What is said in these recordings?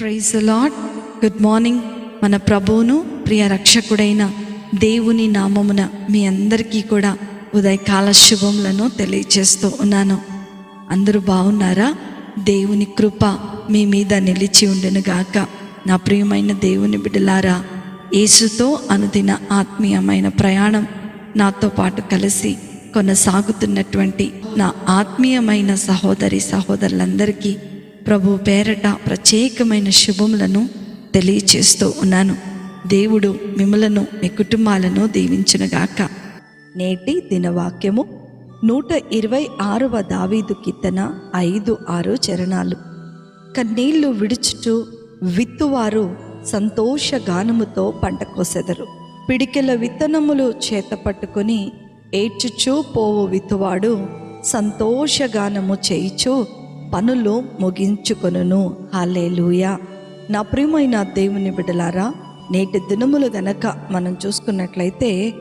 Praise lord good morning మన ప్రభువును ప్రియ రక్షకుడైన దేవుని నామమున మీ అందరికీ కూడా ఉదయకాల శుభములను తెలియచేస్తూ ఉన్నాను. అందరూ బాగున్నారా? దేవుని కృప మీ మీద నిలిచి ఉండెను గాక. నా ప్రియమైన దేవుని బిడ్డలారా యేసుతో అనుదిన ఆత్మీయమైన ప్రయాణం నాతో పాటు కలిసి కొనసాగుతున్నటువంటి నా ఆత్మీయమైన సహోదరి సహోదరులందరికీ ప్రభు పేరట ప్రత్యేకమైన శుభములను తెలియచేస్తూ ఉన్నాను. దేవుడు మిమ్మలను మీ కుటుంబాలను దీవించునుగాక. నేటి దినవాక్యము నూట ఇరవై ఆరవ దావీదు కీర్తన ఐదు ఆరు చరణాలు. కన్నీళ్ళు విడుచుచు విత్తువారు సంతోషగానముతో పంట కోసెదరు. పిడికెల విత్తనములు చేత పట్టుకొని ఏడ్చుచూ పోవు విత్తువాడు సంతోషగానము చేయిచూ పనులు ముగించుకొనును. హాలేలుయా నా ప్రియమైన దేవుని బిడ్డలారా నేటి దినములు గనక మనం చూసుకున్నట్లయితే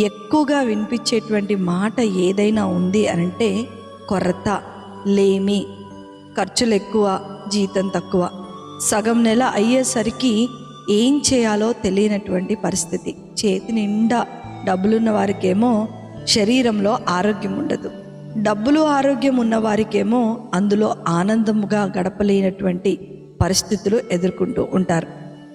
ఎక్కువగా వినిపించేటువంటి మాట ఏదైనా ఉంది అంటే కొరత లేమి ఖర్చులు ఎక్కువ జీతం తక్కువ. సగం నెల అయ్యేసరికి ఏం చేయాలో తెలియనటువంటి పరిస్థితి. చేతి నిండా డబ్బులున్న వారికేమో శరీరంలో ఆరోగ్యం ఉండదు. డబ్బులు ఆరోగ్యం ఉన్న వారికేమో అందులో ఆనందముగా గడపలేనటువంటి పరిస్థితులు ఎదుర్కొంటూ ఉంటారు.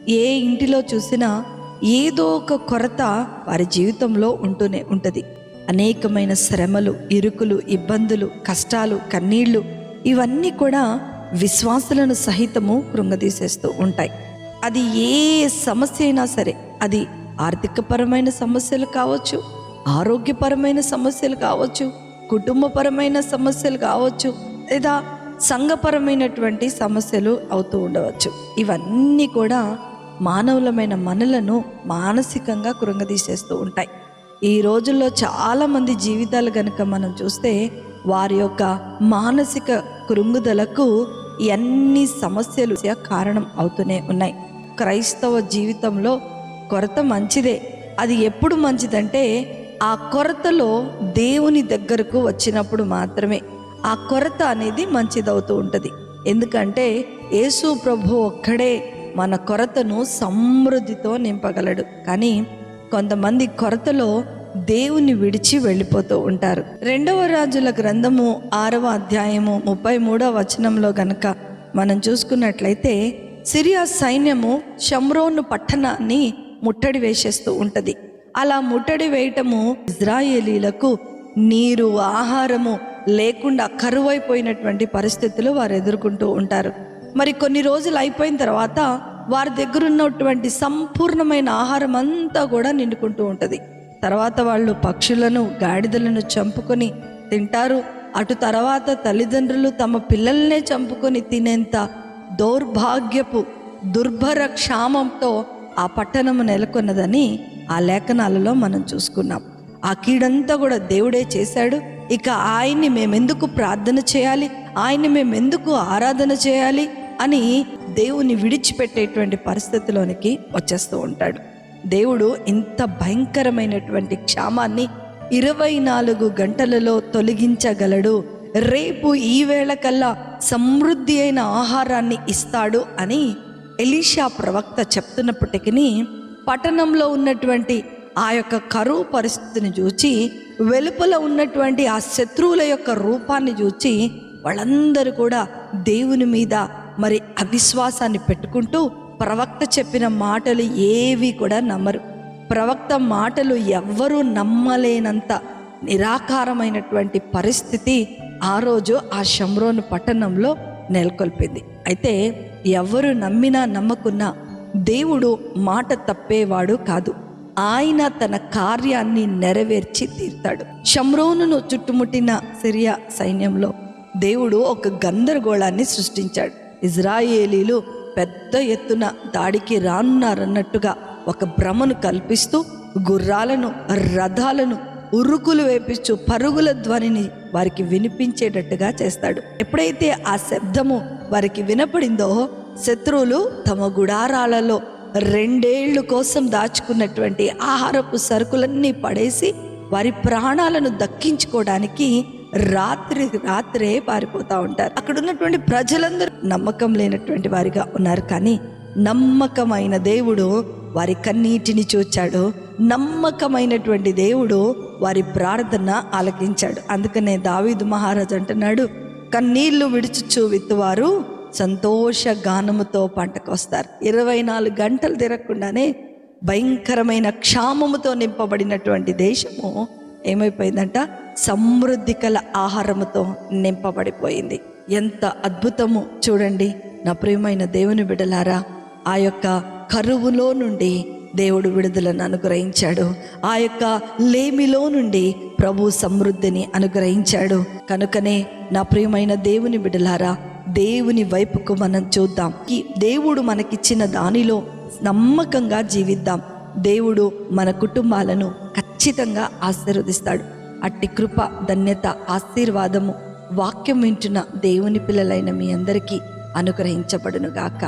ఏ ఇంటిలో చూసినా ఏదో ఒక కొరత వారి జీవితంలో ఉంటూనే ఉంటుంది. అనేకమైన శ్రమలు ఇరుకులు ఇబ్బందులు కష్టాలు కన్నీళ్ళు ఇవన్నీ కూడా విశ్వాసులను సహితము కృంగదీసేస్తూ ఉంటాయి. అది ఏ సమస్య అయినా సరే అది ఆర్థికపరమైన సమస్యలు కావచ్చు ఆరోగ్యపరమైన సమస్యలు కావచ్చు కుటుంబపరమైన సమస్యలు కావచ్చు లేదా సంఘపరమైనటువంటి సమస్యలు అవుతూ ఉండవచ్చు. ఇవన్నీ కూడా మానవులమైన మనలను మానసికంగా కృంగదీసేస్తూ ఉంటాయి. ఈ రోజుల్లో చాలామంది జీవితాలు కనుక మనం చూస్తే వారి యొక్క మానసిక కృంగుదలకు ఎన్ని సమస్యలు కారణం అవుతూనే ఉన్నాయి. క్రైస్తవ జీవితంలో కొరత మంచిదే. అది ఎప్పుడు మంచిదంటే ఆ కొరతలో దేవుని దగ్గరకు వచ్చినప్పుడు మాత్రమే ఆ కొరత అనేది మంచిదవుతూ ఉంటుంది. ఎందుకంటే యేసు ప్రభు ఒక్కడే మన కొరతను సమృద్ధితో నింపగలడు. కానీ కొంతమంది కొరతలో దేవుని విడిచి వెళ్ళిపోతూ ఉంటారు. రెండవ రాజుల గ్రంథము ఆరవ అధ్యాయము ముప్పై మూడవ వచనంలో గనక మనం చూసుకున్నట్లయితే సిరియా సైన్యము షమ్రోను పట్టణాన్ని ముట్టడి వేసేస్తూ ఉంటుంది. అలా ముట్టడి వేయటము ఇజ్రాయేలీలకు నీరు ఆహారము లేకుండా కరువైపోయినటువంటి పరిస్థితులు వారు ఎదుర్కొంటూ ఉంటారు. మరి కొన్ని రోజులు అయిపోయిన తర్వాత వారి దగ్గర ఉన్నటువంటి సంపూర్ణమైన ఆహారం అంతా కూడా నిండుకుంటూ ఉంటుంది. తర్వాత వాళ్ళు పక్షులను గాడిదలను చంపుకొని తింటారు. అటు తర్వాత తల్లిదండ్రులు తమ పిల్లల్నే చంపుకొని తినేంత దౌర్భాగ్యపు దుర్భర క్షామంతో ఆ పట్టణము నెలకొన్నదని ఆ లేఖనాలలో మనం చూసుకున్నాం. ఆ కీడంతా కూడా దేవుడే చేశాడు. ఇక ఆయన్ని మేమెందుకు ప్రార్థన చేయాలి? ఆయన్ని మేమెందుకు ఆరాధన చేయాలి? అని దేవుని విడిచిపెట్టేటువంటి పరిస్థితిలోనికి వచ్చేస్తూ ఉంటాడు. దేవుడు ఇంత భయంకరమైనటువంటి క్షామాన్ని ఇరవై నాలుగు గంటలలో తొలగించగలడు. రేపు ఈ వేళకల్లా సమృద్ధి అయిన ఆహారాన్ని ఇస్తాడు అని ఎలీషా ప్రవక్త చెప్తున్నప్పటికీ పట్టణంలో ఉన్నటువంటి ఆ యొక్క కరువు పరిస్థితిని చూచి వెలుపల ఉన్నటువంటి ఆ శత్రువుల యొక్క రూపాన్ని చూచి వాళ్ళందరూ కూడా దేవుని మీద మరి అవిశ్వాసాన్ని పెట్టుకుంటూ ప్రవక్త చెప్పిన మాటలు ఏవి కూడా నమ్మరు. ప్రవక్త మాటలు ఎవ్వరూ నమ్మలేనంత నిరాకారమైనటువంటి పరిస్థితి ఆ రోజు ఆ షమ్రోను పట్టణంలో నెలకొల్పింది. అయితే ఎవరు నమ్మినా నమ్మకున్నా దేవుడు మాట తప్పేవాడు కాదు. ఆయన తన కార్యాన్ని నెరవేర్చి తీర్తాడు. షమ్రోనును చుట్టుముట్టిన సిరియా సైన్యంలో దేవుడు ఒక గందరగోళాన్ని సృష్టించాడు. ఇజ్రాయేలీలు పెద్ద ఎత్తున దాడికి రానున్నారన్నట్టుగా ఒక భ్రమను కల్పిస్తూ గుర్రాలను రథాలను ఉరుకులు వేపిస్తూ పరుగుల ధ్వనిని వారికి వినిపించేటట్టుగా చేస్తాడు. ఎప్పుడైతే ఆ శబ్దము వారికి వినపడిందో శత్రువులు తమ గుడారాలలో రెండేళ్ళు కోసం దాచుకున్నటువంటి ఆహారపు సరుకులన్నీ పడేసి వారి ప్రాణాలను దక్కించుకోవడానికి రాత్రి రాత్రే పారిపోతా ఉంటారు. అక్కడ ఉన్నటువంటి ప్రజలందరూ నమ్మకం లేనటువంటి వారిగా ఉన్నారు. కానీ నమ్మకమైన దేవుడు వారి కన్నీటిని చూచాడు. నమ్మకమైనటువంటి దేవుడు వారి ప్రార్థన ఆలకించాడు. అందుకనే దావీదు మహారాజు అంటున్నాడు కన్నీళ్ళు విడుచుచూ విత్తువారు సంతోష గానముతో పంటకు వస్తారు ఇరవై నాలుగు గంటలు తిరగకుండానే భయంకరమైన క్షామముతో నింపబడినటువంటి దేశము ఏమైపోయిందంట? సమృద్ధి కల ఆహారముతో నింపబడిపోయింది. ఎంత అద్భుతము! చూడండి నా ప్రియమైన దేవుని బిడలారా ఆ యొక్క కరువులో నుండి దేవుడు విడుదలను అనుగ్రహించాడు. ఆ యొక్క లేమిలో నుండి ప్రభు సమృద్ధిని అనుగ్రహించాడు. కనుకనే నా ప్రియమైన దేవుని బిడలారా దేవుని వైపుకు మనం చూద్దాం. ఈ దేవుడు మనకిచ్చిన దానిలో నమ్మకంగా జీవిద్దాం. దేవుడు మన కుటుంబాలను ఖచ్చితంగా ఆశీర్వదిస్తాడు. అట్టి కృప ధన్యత ఆశీర్వాదము వాక్యం వింటున్న దేవుని పిల్లలైన మీ అందరికీ అనుగ్రహించబడునుగాక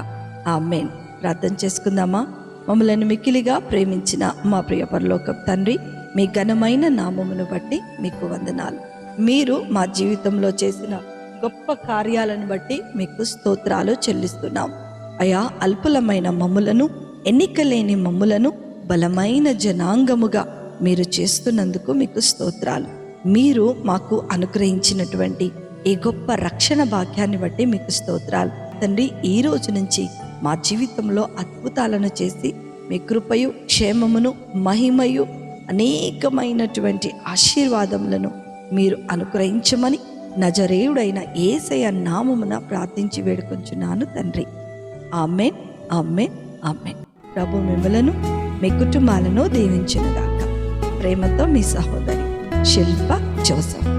ఆమెన్. ప్రార్థన చేసుకుందామా? మమ్మల్ని మిక్కిలిగా ప్రేమించిన మా ప్రియ పరలోక తండ్రి మీ ఘనమైన నామమును బట్టి మీకు వందనాలు. మీరు మా జీవితంలో చేసిన గొప్ప కార్యాలను బట్టి మీకు స్తోత్రాలు చెల్లిస్తున్నాం. అయా అల్పులమైన మమ్ములను ఎన్నికలేని మమ్ములను బలమైన జనాంగముగా మీరు చేస్తున్నందుకు మీకు స్తోత్రాలు. మీరు మాకు అనుగ్రహించినటువంటి ఈ గొప్ప రక్షణ భాగ్యాన్ని బట్టి మీకు స్తోత్రాలు. తండ్రి ఈ రోజు నుంచి మా జీవితంలో అద్భుతాలను చేసి మీ కృపయు క్షేమమును మహిమయు అనేకమైనటువంటి ఆశీర్వాదములను మీరు అనుగ్రహించమని నజరేయుడైన ఏసయ నామమున ప్రార్థించి వేడుకొంచున్నాను తండ్రి. Amen amen amen. ప్రభు మిమ్మలను మీ కుటుంబాలను దీవించినగాక. ప్రేమతో మీ సహోదరి శిల్ప జోసఫ్.